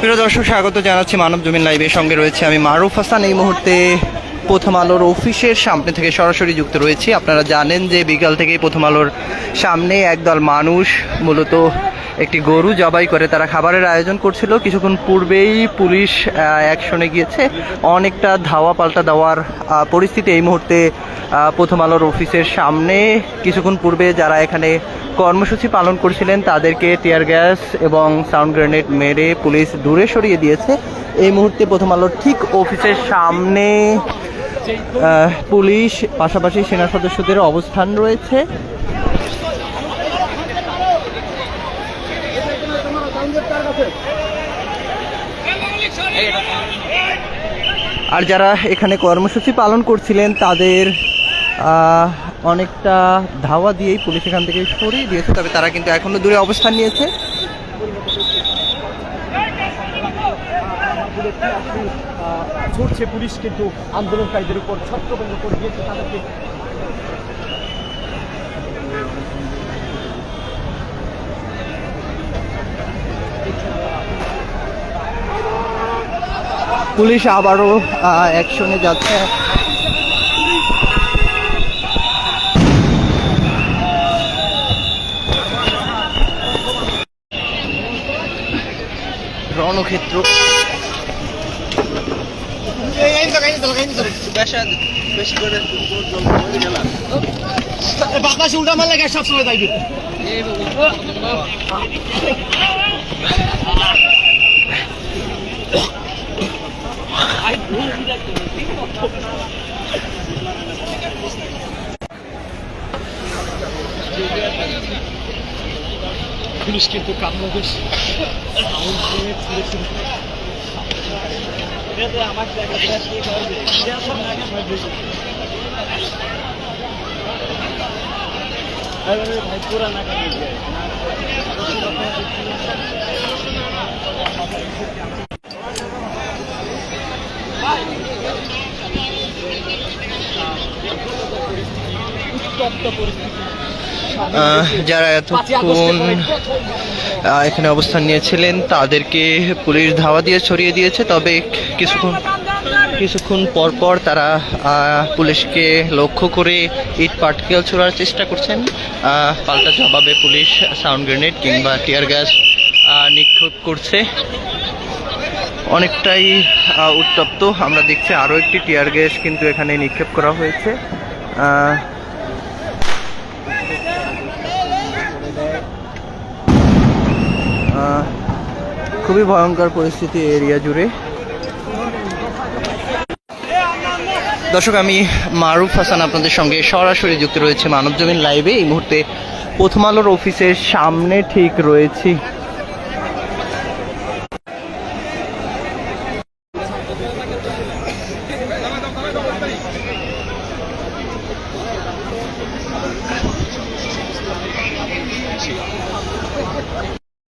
প্রিয় দর্শক, স্বাগত জানাচ্ছি মানব জমিন লাইভের সঙ্গে রয়েছে আমি মারুফ হাসান। এই মুহূর্তে প্রথম আলোর অফিসের সামনে থেকে সরাসরি যুক্ত রয়েছি। আপনারা জানেন যে বিকাল থেকেই প্রথম আলোর সামনে একদল মানুষ, মূলত একটি গরু জবাই করে তারা খাবারের আয়োজন করছিল। কিছুক্ষণ পূর্বেই পুলিশ অ্যাকশনে গিয়েছে। অনেকটা ধাওয়া পাল্টা দেওয়ার পরিস্থিতি এই মুহূর্তে প্রথম আলোর অফিসের সামনে। কিছুক্ষণ পূর্বে যারা এখানে কর্মসূচি পালন করছিলেন তাদেরকে টিয়ার গ্যাস এবং সাউন্ড গ্রেনেড মেরে পুলিশ দূরে সরিয়ে দিয়েছে। এই মুহূর্তে প্রথম আলোর ঠিক অফিসের সামনে পুলিশ, পাশাপাশি সেনা সদস্যদের অবস্থান রয়েছে। আর যারা এখানে কর্মসূচি পালন করছিলেন তাদের অনেকটা ধাওয়া দিয়েই পুলিশ এখান থেকে সরিয়ে দিয়েছে তবে তারা কিন্তু এখনও দূরে অবস্থান নিয়েছে। ছুটছে পুলিশ কিন্তু আন্দোলনকারীদের উপর ছত্রভঙ্গ করে দিয়েছে তাদেরকে। পুলিশ আবারও অ্যাকশনে যাচ্ছে। রণক্ষেত্র বাতাসে উল্টা মারলে গ্যাস সবসময় যাইবে। পুলিশ কিন্তু কামনা করছে ভাই পুরা না উত্তপ্ত পরিস্থিতি। যারা এতক্ষণ এখানে অবস্থান নিয়েছিলেন, তাদেরকে পুলিশ ধাওয়া দিয়ে ছড়িয়ে দিয়েছে, তবে কিছুক্ষণ কিছুক্ষণ পর পর তারা পুলিশকে লক্ষ্য করে ইট পাটকেল ছোড়ার চেষ্টা করছেন। পাল্টা জবাবে পুলিশ সাউন্ড গ্রেনেড কিংবা টিয়ার গ্যাস নিক্ষেপ করছে। অনেকটাই উত্তপ্ত। আমরা দেখছি আরও একটি টিয়ার গ্যাস কিন্তু এখানে নিক্ষেপ করা হয়েছে। খুবই ভয়ঙ্কর পরিস্থিতি এরিয়া জুড়ে। দর্শক, আমি মারুফ হাসান আপনাদের সঙ্গে সরাসরি যুক্ত রয়েছে মানব জমিন লাইভে এই মুহূর্তে প্রথম আলোর অফিসের সামনে ঠিক রয়েছি।